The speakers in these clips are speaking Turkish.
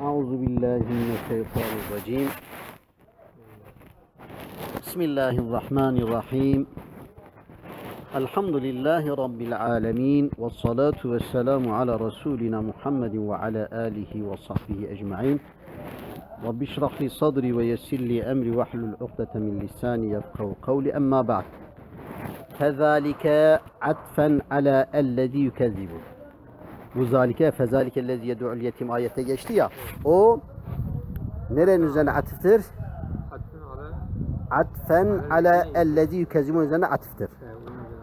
أعوذ بالله من الشيطان الرجيم. بسم الله الرحمن الرحيم. الحمد لله رب العالمين والصلاة والسلام على رسولنا محمد وعلى آله وصحبه أجمعين. رب اشرح لي صدري ويسر لي أمري واحلل عقدة من لساني يفقه قولي. أما بعد كذلك عطفا على الذي يكذب bu zalike fezalike lezi yed'ul yetim ayette geçti ya. O nerenin üzerine atıftır? Atfen ala ellezi yukezzibu üzerine atıftır.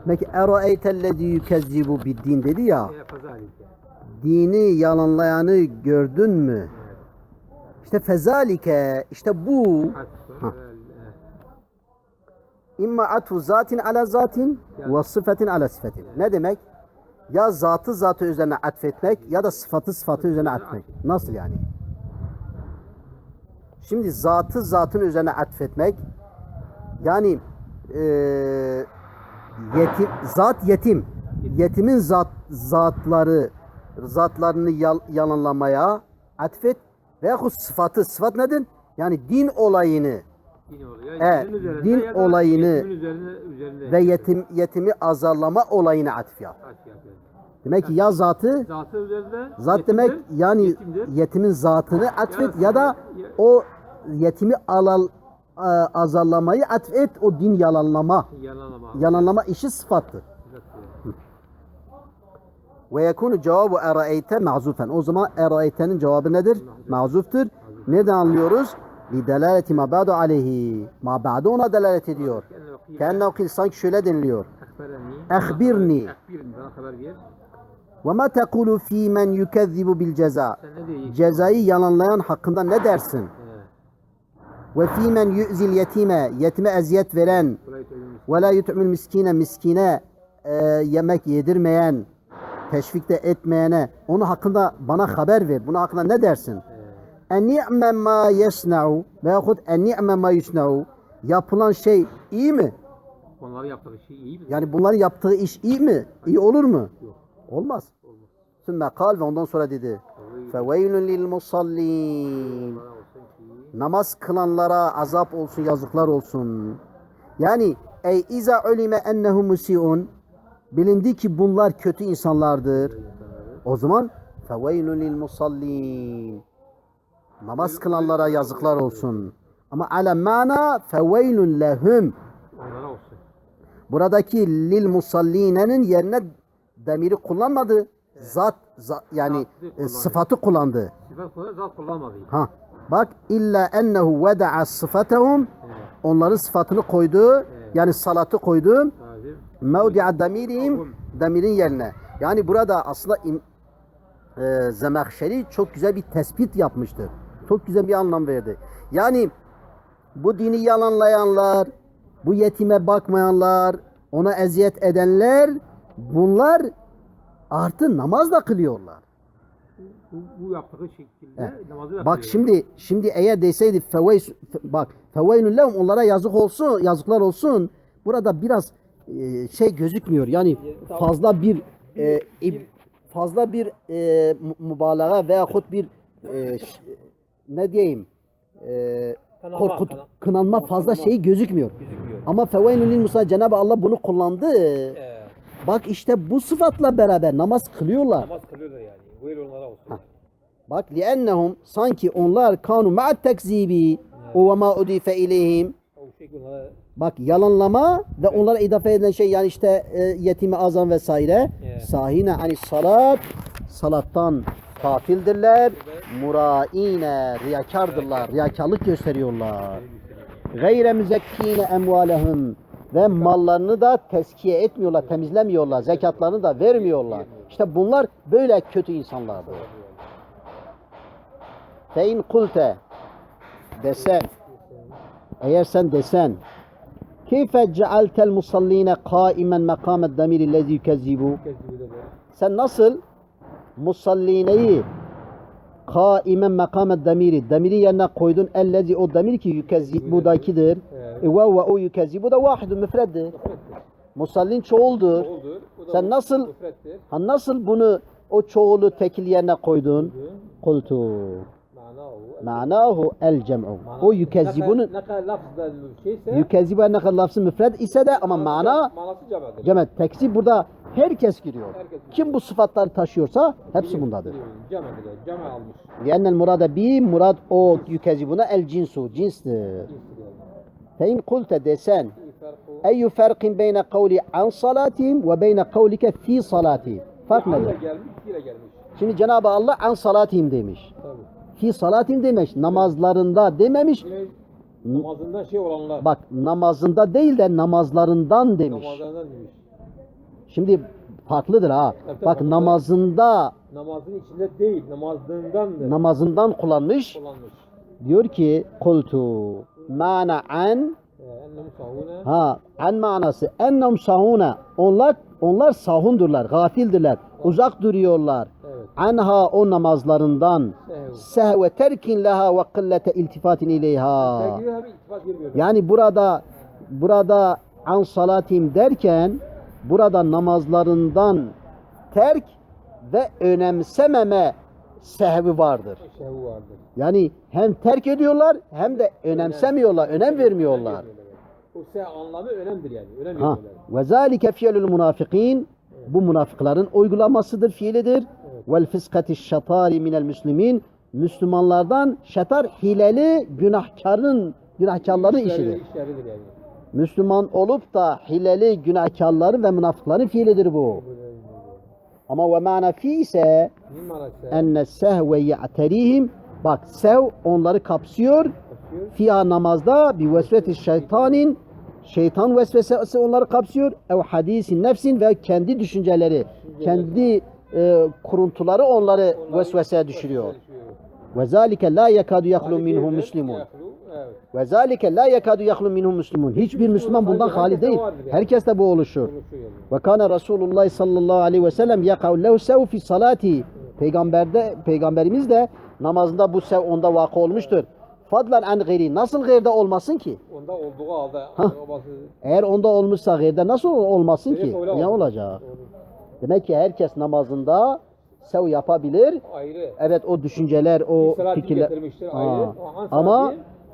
Peki eroeytellezi yukezzibu biddin dedi ya. Dini yalanlayanı gördün mü? İşte fezalike işte bu Ha. imma atfu zatin ala zatin ve sıfetin ala sıfetin. Ne demek? Ya zatı zatı üzerine atfetmek ya da sıfatı sıfatı üzerine atfetmek. Nasıl yani? Şimdi zatı zatın üzerine atfetmek yani eee yetim zat yetim yetimin zat zatları zatlarını yal- yalanlamaya atfet veyahut sıfatı sıfat nedir? Yani din olayını din oluyor. Üzerinde din olayını yetimin üzerine, üzerinde ve yetim yetimi azarlama olayına atf yap. Yapıyor. Demek ki ya zatı Zatı üzerinde zat yetimdir, demek yani yetimdir. yetimin zatını atfet Ya- ya da o yetimi alal a- azarlamayı atfet o din yalanlama yalanlama. yalanlama işi sıfattır. Ve yekunu cevabu eraeyte ma'zufen. O zaman eraeytenin cevabı nedir? Ma'zuftur. Nereden anlıyoruz? Li delaleti ma ba'du aleyhi. Ma ba'du ona delalet ediyor. Kendine okil sanki şöyle deniliyor. Ehbirni. Ekbirni bana haber ver. Ve ma tekulu fi men yukezzibu bil ceza. Cezayı yalanlayan hakkında ne dersin? Ve fi men yu'zil yetime. Yetime eziyet veren. Ve la yut'mul miskine. Miskine e, yemek yedirmeyen. Teşvik de etmeyene. Onun hakkında bana haber ver. Bunun hakkında ne dersin? En ni'me ma yesna'u veyahut en ni'me ma yusna'u yapılan şey iyi mi? Onların yaptığı şey iyi mi? Yani bunların yaptığı iş iyi mi? İyi olur mu? Yok. Olmaz. Sümme kal ve ondan sonra dedi. Feveylün lil musallin. Namaz kılanlara azap olsun, yazıklar olsun. Yani ey iza ulime ennehu musiun bilindi ki bunlar kötü insanlardır. O zaman feveylün lil musallin. Namaz kılanlara yazıklar olsun. Ama ala mana feveylün lehum. Buradaki lil musallinenin yerine demiri kullanmadı. Zat, zat yani e, kullandı. sıfatı kullandı. Sifat kullan, zat kullanmadı. Ha. Bak illa ennehu veda'a sıfatehum Evet. onların sıfatını koydu. Yani salatı koydu. Mevdi'a demirihim demirin yerine. Yani burada aslında im, e, Zemahşeri çok güzel bir tespit yapmıştır. Çok güzel bir anlam verdi. Yani bu dini yalanlayanlar, bu yetime bakmayanlar, ona eziyet edenler bunlar artı namaz da kılıyorlar. Bu, bu yaptığı şekilde namazı da Bak şimdi şimdi eğer deseydi feveys bak feveynün lehum onlara yazık olsun yazıklar olsun. Burada biraz e, şey gözükmüyor. Yani fazla bir e, fazla bir e, mübalağa veyahut bir e, ne diyeyim e, korkut kına- kınanma fazla şey gözükmüyor. Gözükmüyor. Ama feveynün lil musa Cenab-ı Allah bunu kullandı. Evet. Bak işte bu sıfatla beraber namaz kılıyorlar. Namaz kılıyorlar yani. Buyur onlara olsun. yani. Bak li'ennehum sanki onlar kanu ma'at tekzibi o ve ma udife ileyhim bak yalanlama ve onlara idafe edilen şey yani işte e, yetimi azan vesaire. Evet. sahine hani salat salattan gafildirler muraine riyakardırlar riyakarlık. Gösteriyorlar. Gayre müzekkine emvalehum ve mallarını da teskiye etmiyorlar temizlemiyorlar zekatlarını da vermiyorlar işte bunlar böyle kötü insanlardır Fein kulte desen eğer sen desen keyfe cealtel musalline kaimen makamet demiri lezi de. sen nasıl musallineyi kaimen makamet demiri demiri yerine koydun ellezi o demir ki yukezzibudakidir Evet. E ve ve o yukezzibu da vahidun müfreddir musallin çoğuldur. Bu da Sen nasıl- müfrettir. ha nasıl bunu o çoğulu tekil yerine koydun kultu Mana Ma'nahu el cem'u. O şeyse yükezzibu ne kadar lafzı müfred ise de ama mana cemet tekzip burada herkes giriyor. Kim bu sıfatları taşıyorsa hepsi bundadır. Cema almış. Li'ennel murada bi murad o yükezzibuna el cinsu cinstir. Bir farkı eyyü ferqin beyne kavli an salatihim ve beyne kavlike fi salatihim. Fark nedir? Şimdi Cenab-ı Allah an salatihim demiş. Tabii. Fi salatihim demiş. Namazlarında dememiş. Yine namazından şey olanlar. Bak namazında değil de namazlarından demiş. Namazlarından demiş. Şimdi farklıdır ha. Tabii, Bak farklı. namazında Namazın içinde değil, namazlığındandır. namazından kullanmış. kullanmış. Diyor ki kultu mana an ha an manası ennem sahuna onlar onlar sahundurlar, gafildirler. Uzak duruyorlar. Evet. Anha o namazlarından sehve terkin leha ve kıllete iltifatin ileyha. Yani burada burada an salatim derken burada namazlarından terk ve önemsememe sehvi vardır. Şehvu vardır. Yani hem terk ediyorlar hem de önemsemiyorlar, önem vermiyorlar. O se anlamı önemdir yani. Önem Ha. Ve zalike fi'lul munafikin bu münafıkların uygulamasıdır, fiilidir. Vel fiskati şatari minel müslimin Müslümanlardan şatar hileli günahkarın günahkarların işidir. işleridir yani. Müslüman olup da hileli günahkarların ve münafıkların fiilidir bu. Ama ve mana fi ise? Enne sehve ya'terihim bak sev onları kapsıyor. Fiha namazda bir vesveti şeytanin şeytan vesvesesi onları kapsıyor. Ev hadisi nefsin ve kendi düşünceleri, kendi e, kuruntuları onları vesveseye düşürüyor. Ve zalike la yakadu yahlu minhu muslimun. Ve zalike la yakadu yahlu minhu muslimun. Hiçbir Müslüman bundan hali değil. Herkes de bu oluşur. Ve kana Resulullah sallallahu aleyhi ve sellem yakav lehu sev fi salati. Peygamberde peygamberimiz de namazında bu sev onda vakı olmuştur. Fadlan an gayri. Nasıl gayrde olmasın ki? Onda olduğu halde babası Eğer onda olmuşsa gayrde nasıl olmasın ki? Ne olacak? Demek ki herkes namazında sev yapabilir. ayrı. Evet o düşünceler, o fikirler. ayrı. Ama Ama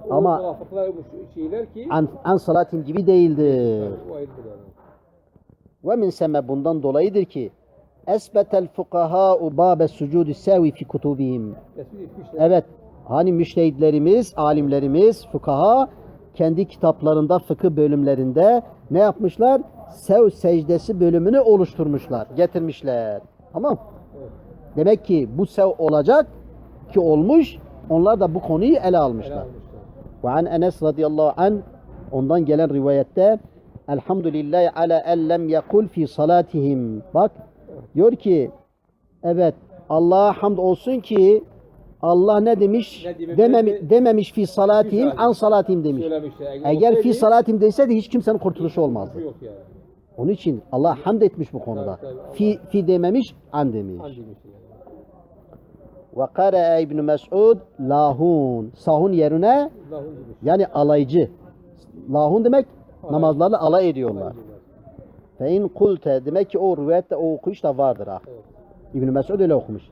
o ama şeyler ki an, an salatin gibi değildir. Ve min seme bundan dolayıdır ki esbetel fukaha babe sucudi sevi fi kutubihim. Evet hani müştehitlerimiz, alimlerimiz, fukaha kendi kitaplarında, fıkıh bölümlerinde ne yapmışlar? Sev secdesi bölümünü oluşturmuşlar, getirmişler. Tamam. Demek ki bu sev olacak ki olmuş. Onlar da bu konuyu ele almışlar. Ve an Enes radıyallahu an ondan gelen rivayette Elhamdülillahi ala ellem yekul fi salatihim. Bak diyor ki evet Allah'a hamd olsun ki Allah ne demiş? Ne dememiş? Dememi- dememiş fi salatihim. an salatihim demiş. Söylemişler. Eğer fi salatim deseydi hiç kimsenin kurtuluşu olmazdı. Yok yani. Onun için Allah hamd etmiş bu konuda. Fi, fi dememiş an demiş. An demiş. Ve kare İbn Mes'ud lahun. Sahun yerine yani alaycı. Lahun demek namazlarla alay ediyorlar. Fe in kulte demek ki o rivayette o okuş da vardır ha. Evet. İbn Mes'ud öyle okumuş.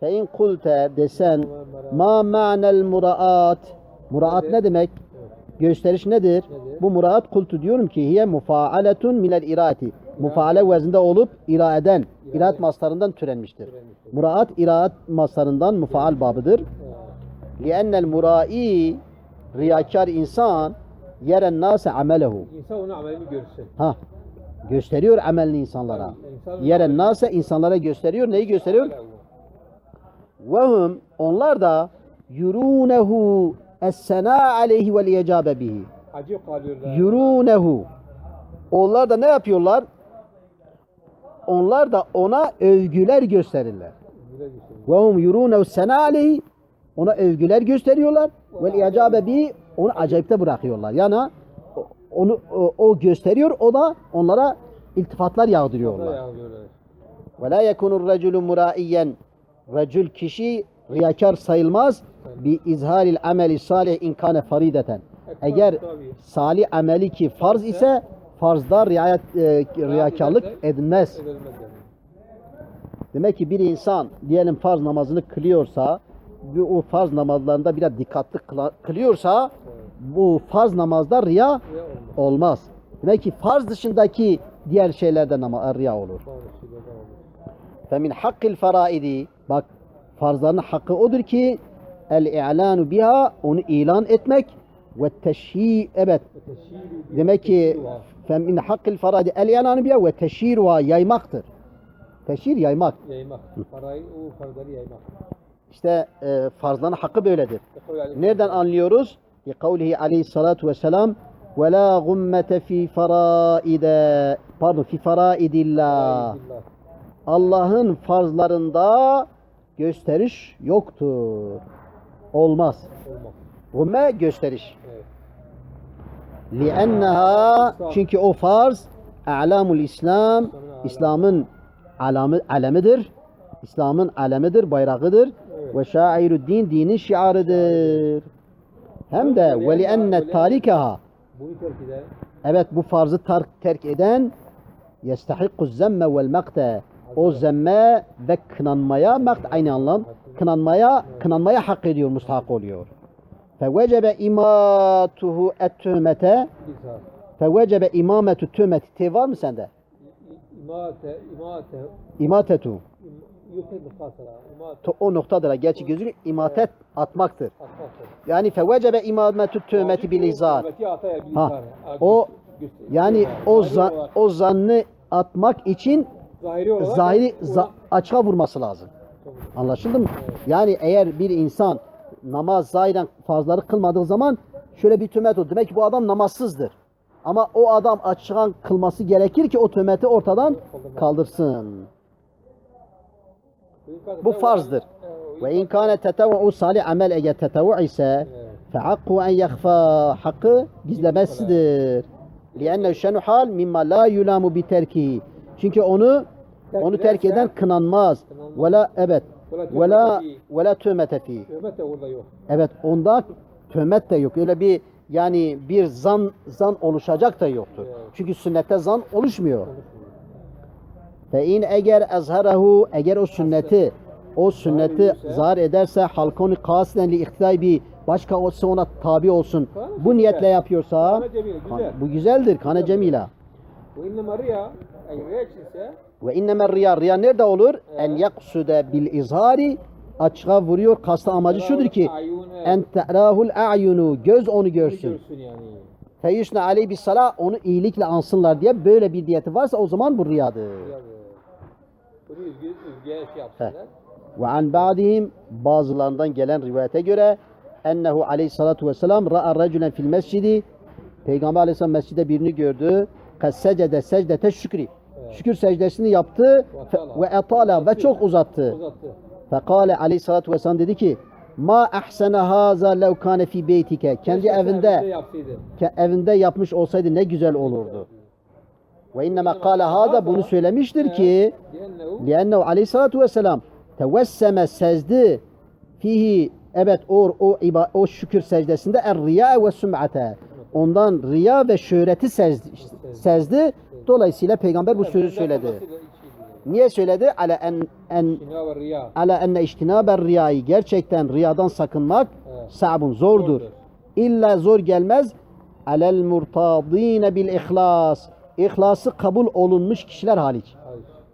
Fe in kulte desen ma ma'nel muraat. Muraat ne demek? Gösteriş nedir? Nedir? Bu muraat kultu diyorum ki hiye mufaaletun minel iraati. Mufaale vezinde olup iraeden, iraat maslarından türenmiştir. Muraat iraat maslarından mufaal babıdır. Li'ennel murai riyakar insan yeren nase amelehu. İnsan onun amelini görsün. Ha. Gösteriyor amelini insanlara. İnsan- Yeren nase insanlara gösteriyor. Neyi gösteriyor? Ve hum onlar da yurunehu es-sena aleyhi ve liyecabe bihi. Yurunehu. Onlar da ne yapıyorlar? Onlar da ona övgüler gösterirler. Ve hum yurunehu sena aleyhi. Ona övgüler gösteriyorlar. Ve liyecabe bihi. Onu acayipte bırakıyorlar. Yani onu o, o gösteriyor. O da onlara iltifatlar yağdırıyorlar. yağdırıyorlar. Ve la yekunur raculu muraiyen. Racül kişi riyakar sayılmaz. Bi izharil ameli salih in kane farideten. Eğer Tabii. salih ameli ki farz ise farzda riayet e, riyakarlık edilmez. Demek ki bir insan diyelim farz namazını kılıyorsa bu o farz namazlarında biraz dikkatli kılıyorsa bu farz namazda riya olmaz. olmaz. Demek ki farz dışındaki diğer şeylerde nama riya olur. Femin hakkil faraidi bak farzların hakkı odur ki el i'lanu biha onu ilan etmek ve teşhi evet demek ki femin hakkil faraidi el i'lanu biha ve teşhiruha yaymaktır. Teşhir yaymak. Yaymak. Parayı, o farzları yaymak. İşte e, farzların hakkı böyledir. Yani- Nereden anlıyoruz? Kavlihi aleyhissalatu vesselam ve la gummete fi faraide pardon fi faraidillah. Allah'ın farzlarında gösteriş yoktur. Olmaz. Gumme gösteriş. Evet. Lienneha çünkü o farz a'lamul İslam İslam'ın alamı, alemidir. İslam'ın alemidir, bayrağıdır. Evet. Ve şairu din dinin şiarıdır. Hem de ve lienne tarikaha terk Evet bu farzı tar- terk eden yestahikku zemme vel makte. O zemme ve kınanmaya makt aynı anlam. Kınanmaya kınanmaya hak ediyor, mustahak oluyor. Fevecebe imatuhu et tühmete fevecebe imametu tühmeti te var mı sende? İmate, imate, İmatetu. To- O noktadır. Gerçi gözüküyor. İmatet atmaktır. Yani fevecebe imametu tühmeti bil izar. Ha, o- Yani o zahiri za- olarak- o zannı atmak için zahiri zahiri za- açığa vurması lazım. Anlaşıldı mı? Yani eğer bir insan namaz zahiren farzları kılmadığı zaman şöyle bir tümet olur. Demek ki bu adam namazsızdır. Ama o adam açığa kılması gerekir ki o tümeti ortadan kaldırsın. Bu farzdır. Ve in kâne tetevvu salih amel eğer tetevvu ise fe hakku en yahfa hakkı gizlemesidir. Lianne şenu hal mimma la yulamu bi terkihi. Çünkü onu onu terk eden kınanmaz. Ve la evet. Ve la ve la tümete fi. Evet onda töhmet de yok. Öyle bir yani bir zan zan oluşacak da yoktur. Çünkü sünnette zan oluşmuyor. Fe in eğer ezharahu eğer o sünneti o sünneti zahar ederse halkonu kasiden li iktidai bir başka olsa ona tabi olsun. Bu niyetle yapıyorsa bu güzeldir. Kane cemila. Ve inneme riya riya nerede olur? En yaksude bil izhari açığa vuruyor. Kastı amacı şudur ki en te'rahul a'yunu göz onu görsün. Feyyüşne aleyhi bis sala onu iyilikle ansınlar diye böyle bir diyeti varsa o zaman bu riyadır. Bunu üzgü, üzgüye şey yapsınlar. Ve an ba'dihim bazılarından gelen rivayete göre ennehu aleyhissalatu vesselam ra'a raculen fil mescidi Peygamber aleyhisselam mescide birini gördü. Kad secede secdete şükri. Evet. Şükür secdesini yaptı ve etala ve çok uzattı. Uzattı. Fekale aleyhissalatu vesselam dedi ki ma ahsene haza lev kane fi beytike. Kendi evinde yapsaydı. ke- evinde yapmış olsaydı ne güzel olurdu. Ve inneme kâle hâda bunu söylemiştir ki liennehu aleyhissalatu vesselam tevesseme sezdi fihi evet o, o, iba, o şükür secdesinde er riya ve süm'ate ondan riya ve şöhreti sezdi, sezdi. Dolayısıyla peygamber bu sözü söyledi. Niye söyledi? Ala en, en ala enne iştinaber riyayı gerçekten riyadan sakınmak Evet. sabun zordur. Zordur. İlla zor gelmez. Alel murtadine bil ihlas. İhlası kabul olunmuş kişiler hariç.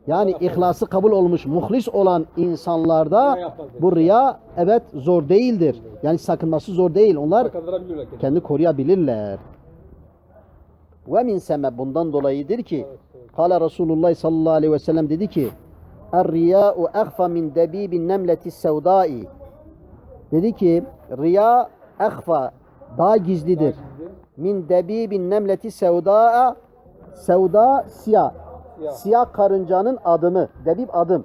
Yani ihlası kabul olmuş, muhlis olan insanlarda bu riya evet zor değildir. Yani sakınması zor değil. Onlar kendi koruyabilirler. Ve min seme bundan dolayıdır ki Kale Resulullah sallallahu aleyhi ve sellem dedi ki Er-riyâ'u ehfa min debibin nemleti sevdai Dedi ki riya ehfa daha gizlidir. Min debibin nemleti sevda'a Sevda siyah. Siyah. Karıncanın adımı. Debib adım.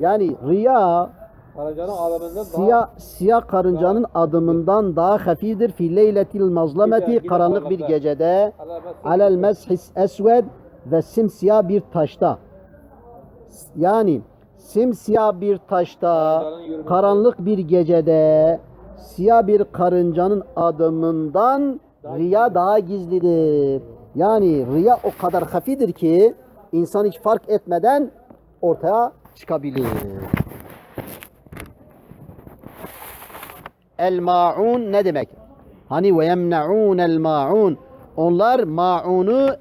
Yani riya Siyah, siyah karıncanın adımından daha hafiftir fi leyletil mazlameti karanlık bir gecede alel meshis esved ve simsiyah bir taşta yani simsiyah bir taşta karanlık bir gecede siyah bir karıncanın adımından riya daha gizlidir. Yani riya o kadar hafidir ki insan hiç fark etmeden ortaya çıkabilir. el maun ne demek? Hani ve yemnaun el maun. Onlar maunu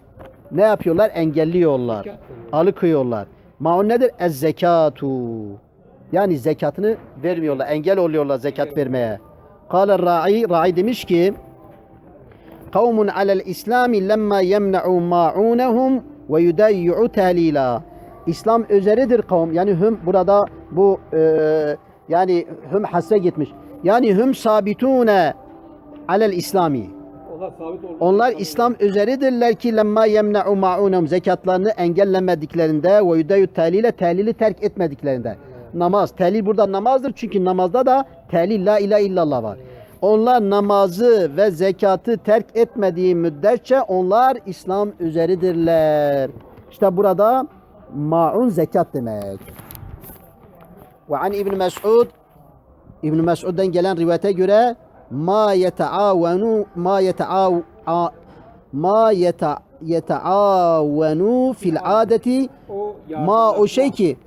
ne yapıyorlar? Engelliyorlar. Alıkıyorlar. Maun nedir? Ez zekatu. Yani zekatını vermiyorlar. Engel oluyorlar zekat vermeye. Kale ra'i, ra'i demiş ki kavmun alel islami lemma yemna'u ma'unehum ve yudayyi'u talila. İslam üzeridir kavm. Yani hüm burada bu e, yani hüm hasre gitmiş. Yani hüm sabitune alel islami. Onlar sabit oldu. Onlar İslam üzeridirler ki lemma yemna'u ma'unum zekatlarını engellemediklerinde ve yudayu telile telili terk etmediklerinde. Namaz. Telil burada namazdır çünkü namazda da telil la ilahe illallah var. Onlar namazı ve zekatı terk etmediği müddetçe onlar İslam üzeridirler. İşte burada ma'un zekat demek. Ve an İbn Mes'ud İbn Mes'ud'dan gelen rivayete göre ma yetaavenu ma yetaav ma yeta yetaavenu fil adeti ma o şey ki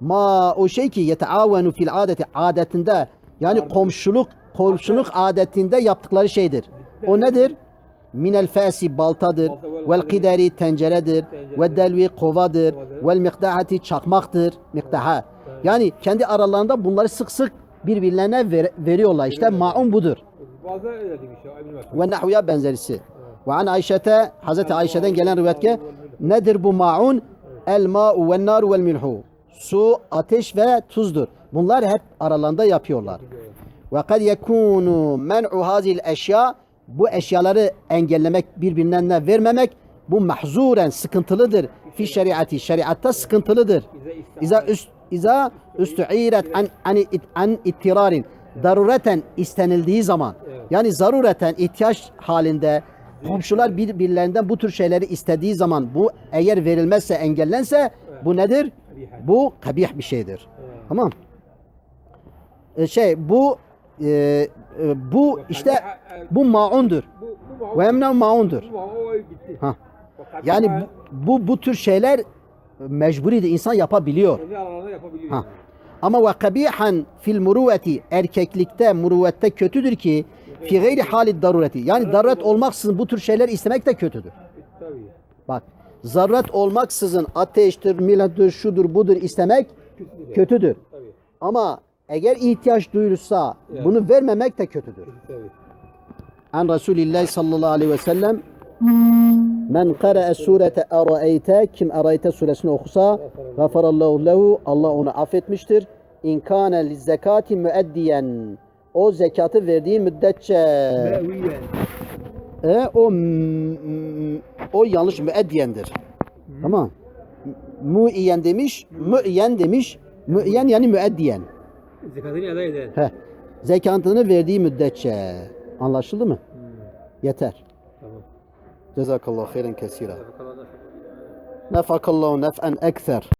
ma o şey ki yetaavenu fil adeti adetinde yani komşuluk komşuluk adetinde yaptıkları şeydir. O nedir? Minel fesi baltadır. Vel kideri tenceredir. Ve delvi kovadır. Vel miktahati çakmaktır. Miktaha. Yani kendi aralarında bunları sık sık birbirlerine ver- veriyorlar. İşte maun budur. Ve nahvuya benzerisi. Ve an Ayşe'te Hazreti Ayşe'den gelen rivayette nedir bu maun? El ma'u ve nar vel milhu. Su, ateş ve tuzdur. Bunlar hep aralarında yapıyorlar. Ve kad yekunu men'u hazil eşya bu eşyaları engellemek birbirinden de vermemek bu mahzuren sıkıntılıdır. Fi şeriatı şeriatta sıkıntılıdır. İza üst İza üstü'iret an an an ittirarin darureten istenildiği zaman yani zarureten ihtiyaç halinde komşular birbirlerinden bu tür şeyleri istediği zaman bu eğer verilmezse engellense bu nedir? Bu kabih bir şeydir. Tamam. E, şey bu e, e, bu işte bu maundur. Ve emne maundur. Ha. Yani bu, bu bu tür şeyler mecburidir. insan yapabiliyor. Ha. Ama ve kabihan fil muruveti erkeklikte muruvette kötüdür ki fi gayri halid darureti. Yani daruret olmaksızın bu tür şeyler istemek de kötüdür. Bak zaruret olmaksızın ateştir, milattır, şudur, budur istemek Kötüdür. Ama eğer ihtiyaç duyulursa Evet. bunu vermemek de kötüdür. Tabii. An Resulillah sallallahu aleyhi ve sellem Men kara'a surete arayte kim arayte suresini okusa gafarallahu lehu Allah onu affetmiştir. İn kâne lizzekati müeddiyen o zekatı verdiği müddetçe e, o o yanlış müeddiyendir. Tamam. Muiyen demiş, müiyen demiş. Müiyen yani müeddiyen. Zekatını eda eden. Heh. Zekatını verdiği müddetçe. Anlaşıldı mı? Yeter. Tamam. Cezakallahu hayran kesira. Nefakallahu nef'en ekser.